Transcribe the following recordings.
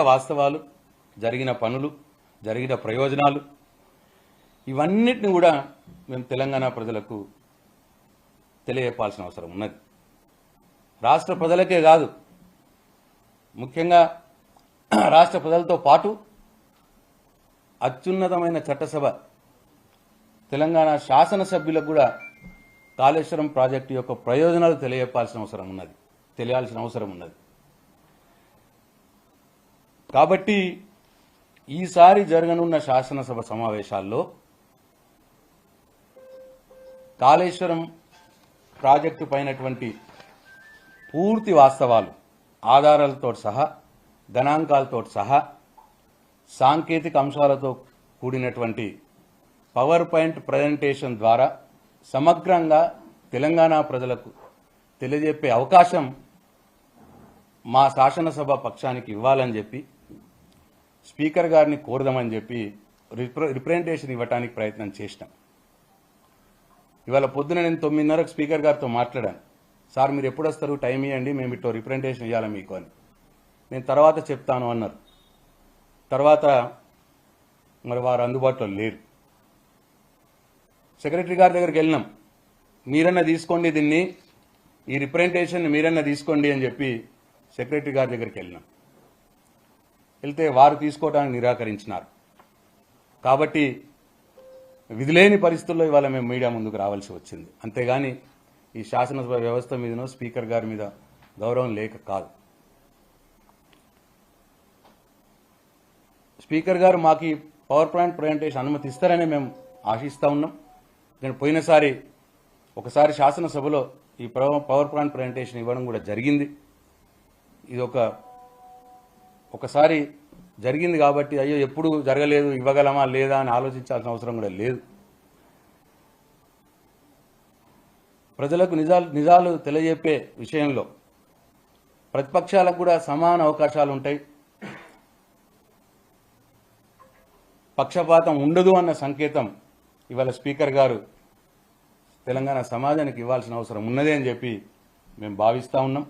వాస్తవాలు జరిగిన పనులు జరిగిన ప్రయోజనాలు ఇవన్నిటిని కూడా మేము తెలంగాణ ప్రజలకు తెలియపాల్సిన అవసరం ఉన్నది. రాష్ట్ర ప్రజలకే కాదు ముఖ్యంగా రాష్ట్ర ప్రజలతో పాటు అత్యున్నతమైన చట్టసభ తెలంగాణ శాసనసభ్యులకు కూడా కాళేశ్వరం ప్రాజెక్టు యొక్క ప్రయోజనాలు తెలియపాల్సిన అవసరం ఉన్నది తెలియాల్సిన అవసరం ఉన్నది. కాబట్టి ఈసారి జరగనున్న శాసనసభ సమావేశాల్లో కాళేశ్వరం ప్రాజెక్టు పైనటువంటి పూర్తి వాస్తవాలు ఆధారాలతో సహా గణాంకాలతో సహా సాంకేతిక అంశాలతో కూడినటువంటి పవర్ పాయింట్ ప్రజెంటేషన్ ద్వారా సమగ్రంగా తెలంగాణ ప్రజలకు తెలియజెప్పే అవకాశం మా శాసనసభ పక్షానికి ఇవ్వాలని చెప్పి స్పీకర్ గారిని కోరదామని చెప్పి రిప్ర రిప్రజెంటేషన్ ఇవ్వడానికి ప్రయత్నం చేసినాం. ఇవాళ పొద్దున నేను తొమ్మిదిన్నరకు స్పీకర్ గారితో మాట్లాడాను. సార్ మీరు ఎప్పుడు వస్తారు టైం ఇవ్వండి మేము ఇటు రిప్రజెంటేషన్ ఇవ్వాలి మీకు అని. నేను తర్వాత చెప్తాను అన్నారు. తర్వాత మరి వారు అందుబాటులో లేరు. సెక్రటరీ గారి దగ్గరికి వెళ్ళినాం. మీరన్నా తీసుకోండి దీన్ని ఈ రిప్రజెంటేషన్ మీరన్నా తీసుకోండి అని చెప్పి సెక్రటరీ గారి దగ్గరికి వెళ్ళినాం. వెళ్తే వారు తీసుకోవడానికి నిరాకరించినారు. కాబట్టి విధిలేని పరిస్థితుల్లో ఇవాళ మేము మీడియా ముందుకు రావాల్సి వచ్చింది. అంతేగాని ఈ శాసనసభ వ్యవస్థ మీదనో స్పీకర్ గారి మీద గౌరవం లేక కాదు. స్పీకర్ గారు మాకు పవర్ పాయింట్ ప్రజెంటేషన్ అనుమతిస్తారని మేము ఆశిస్తూ ఉన్నాం. నేను పోయినసారి ఒకసారి శాసనసభలో ఈ పవర్ పాయింట్ ప్రజెంటేషన్ ఇవ్వడం కూడా జరిగింది. ఇది ఒక ఒకసారి జరిగింది కాబట్టి అయ్యో ఎప్పుడు జరగలేదు ఇవ్వగలమా లేదా అని ఆలోచించాల్సిన అవసరం కూడా లేదు. ప్రజలకు నిజాలు నిజాలు తెలియజెప్పే విషయంలో ప్రతిపక్షాలకు కూడా సమాన అవకాశాలు ఉంటాయి. పక్షపాతం ఉండదు అన్న సంకేతం ఇవాళ స్పీకర్ గారు తెలంగాణ సమాజానికి ఇవ్వాల్సిన అవసరం ఉన్నది అని చెప్పి మేము భావిస్తూ ఉన్నాం.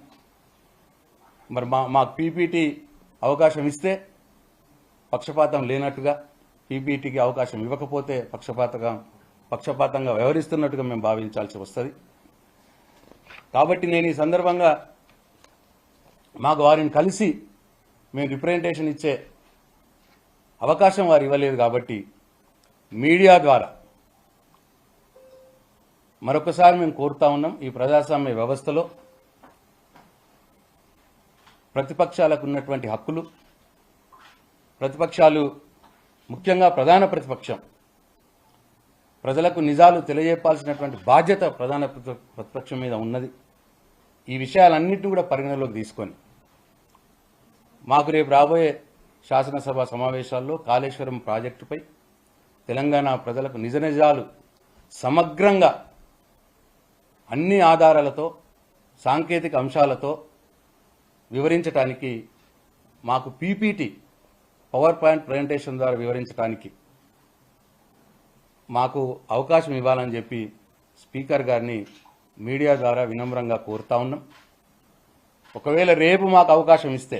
మరి మా మాకు పీపీటీ అవకాశం ఇస్తే పక్షపాతం లేనట్టుగా పీపీటీకి అవకాశం ఇవ్వకపోతే పక్షపాతంగా పక్షపాతంగా వ్యవహరిస్తున్నట్టుగా మేము భావించాల్సి వస్తుంది. కాబట్టి నేను ఈ సందర్భంగా మాకు వారిని కలిసి మేము రిప్రజెంటేషన్ ఇచ్చే అవకాశం వారు ఇవ్వలేదు కాబట్టి మీడియా ద్వారా మరొకసారి మేము కోరుతా ఉన్నాం ఈ ప్రజాస్వామ్య వ్యవస్థలో ప్రతిపక్షాలకు ఉన్నటువంటి హక్కులు. ప్రతిపక్షాలు ముఖ్యంగా ప్రధాన ప్రతిపక్షం. ప్రజలకు నిజాలు తెలియజెప్పాల్సినటువంటి బాధ్యత ప్రధాన ప్రతి- ప్రతిపక్షం మీద ఉన్నది. ఈ విషయాలన్నింటినీ కూడా పరిగణలోకి తీసుకొని మాకు రేపు రాబోయే శాసనసభ సమావేశాల్లో కాళేశ్వరం ప్రాజెక్టుపై తెలంగాణ ప్రజలకు నిజ నిజాలు సమగ్రంగా అన్ని ఆధారాలతో సాంకేతిక అంశాలతో వివరించడానికి మాకు పీపీటీ పవర్ పాయింట్ ప్రజెంటేషన్ ద్వారా వివరించడానికి మాకు అవకాశం ఇవ్వాలని చెప్పి స్పీకర్ గారిని మీడియా ద్వారా వినమ్రంగా కోరుతా ఉన్నాం. ఒకవేళ రేపు మాకు అవకాశం ఇస్తే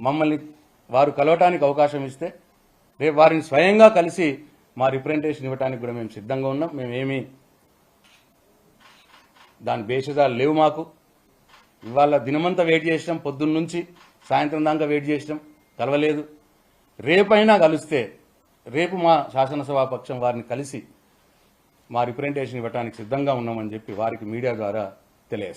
మమ్మల్ని వారు కలవటానికి అవకాశం ఇస్తే రేపు వారిని స్వయంగా కలిసి మా రిప్రజెంటేషన్ ఇవ్వడానికి కూడా మేము సిద్ధంగా ఉన్నాం. మేమేమి దాని భేషజాలు లేవు మాకు. ఇవాళ దినమంతా వెయిట్ చేసినాం పొద్దున్న నుంచి సాయంత్రం దాకా వెయిట్ చేసినాం కలవలేదు. రేపైనా కలిస్తే రేపు మా శాసనసభా పక్షం వారిని కలిసి మా రిప్రజెంటేషన్ ఇవ్వడానికి సిద్ధంగా ఉన్నామని చెప్పి వారికి మీడియా ద్వారా తెలియజేస్తాం.